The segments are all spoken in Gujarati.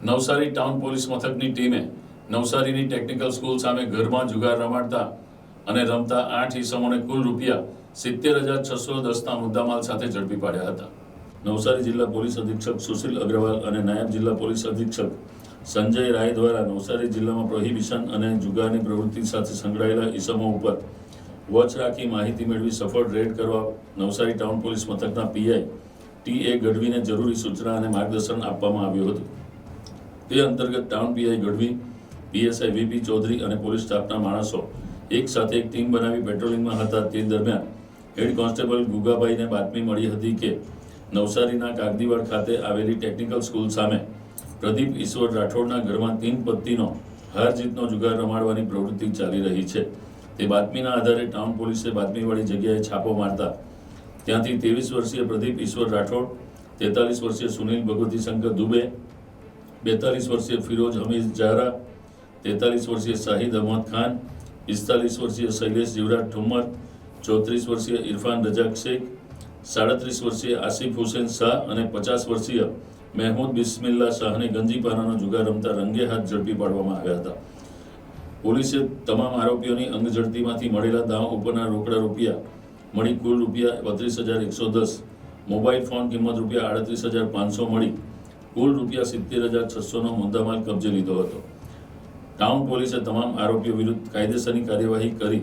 નવસારી ટાઉન પોલીસ મથકની ટીમે નવસારીની ટેકનિકલ સ્કૂલ સામે ઘરમાં જુગાર રમાડતા અને રમતા આઠ ઈસમોને કુલ રૂપિયા સિત્તેર હજાર છસો દસના મુદ્દામાલ સાથે ઝડપી પાડ્યા હતા. નવસારી જિલ્લા પોલીસ અધિક્ષક સુશીલ અગ્રવાલ અને નાયબ જિલ્લા પોલીસ અધિક્ષક સંજય રાય દ્વારા નવસારી જિલ્લામાં પ્રોહિબિશન અને જુગારની પ્રવૃત્તિ સાથે સંકળાયેલા ઈસમો ઉપર વોચ રાખી માહિતી મેળવી સફળ રેડ કરવા નવસારી ટાઉન પોલીસ મથકના પીઆઈ ટી એ ગઢવીને જરૂરી સૂચના અને માર્ગદર્શન આપવામાં આવ્યું હતું. તે અંતર્ગત town PI Gadhvi, PSI VP Chaudhari અને પોલીસ સ્ટાફના માણસો એક સાથે એક ટીમ બનાવી પેટ્રોલિંગમાં હતા. તે દરમિયાન હેડ કોન્સ્ટેબલ ગુગાભાઈને બાતમી મળી હતી કે નવસારીના કાગદીવાડ ખાતે આવેલી ટેકનિકલ સ્કૂલ સામે પ્રદીપ ઈશ્વર રાઠોડના ઘરમાં તીન પત્તીનો હાર જીતનો જુગાર રમાડવાની પ્રવૃત્તિ ચાલી રહી છે. તે બાતમીના આધારે ટાઉન પોલીસે બાતમીવાળી જગ્યાએ છાપો મારતા ત્યાંથી ત્રેવીસ વર્ષીય પ્રદીપ ઈશ્વર રાઠોડ, તેતાલીસ વર્ષીય સુનિલ ભગવતી શંકર દુબે બેતાલીસ વર્ષીય ફિરોજ હમીદ ઝારા, તેતાલીસ વર્ષીય શાહિદ અહમદ ખાન, પિસ્તાલીસ વર્ષીય શૈલેષ જીવરાજ ઠુમ્મર, ચોત્રીસ વર્ષીય ઇરફાન રજાક શેખ, સાડત્રીસ વર્ષીય આસિફ હુસેન શાહ અને પચાસ વર્ષીય મહેમૂદ બિસ્મિલ્લા શાહને ગંજીપાનાનો જુગાર રમતા રંગે હાથ ઝડપી પાડવામાં આવ્યા હતા. પોલીસે તમામ આરોપીઓની અંગ ઝડપીમાંથી મળેલા દાવ ઉપરના રોકડા રૂપિયા, મળી કુલ રૂપિયા બત્રીસ હજાર એકસો દસ, મોબાઈલ ફોન કિંમત રૂપિયા આડત્રીસ હજાર પાંચસો મળી કુલ રૂપિયા સિત્તેર હજાર છસોનો મુદ્દામાલ કબજે લીધો હતો. ટાઉન પોલીસે તમામ આરોપીઓ વિરુદ્ધ કાયદેસરની કાર્યવાહી કરી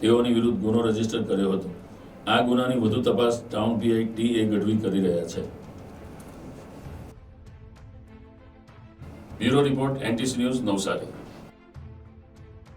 તેઓની વિરુદ્ધ ગુનો રજિસ્ટર કર્યો હતો. આ ગુનાની વધુ તપાસ town PI T A Gadhvi કરી રહ્યા છે. Bureau report, NTC news Navsari.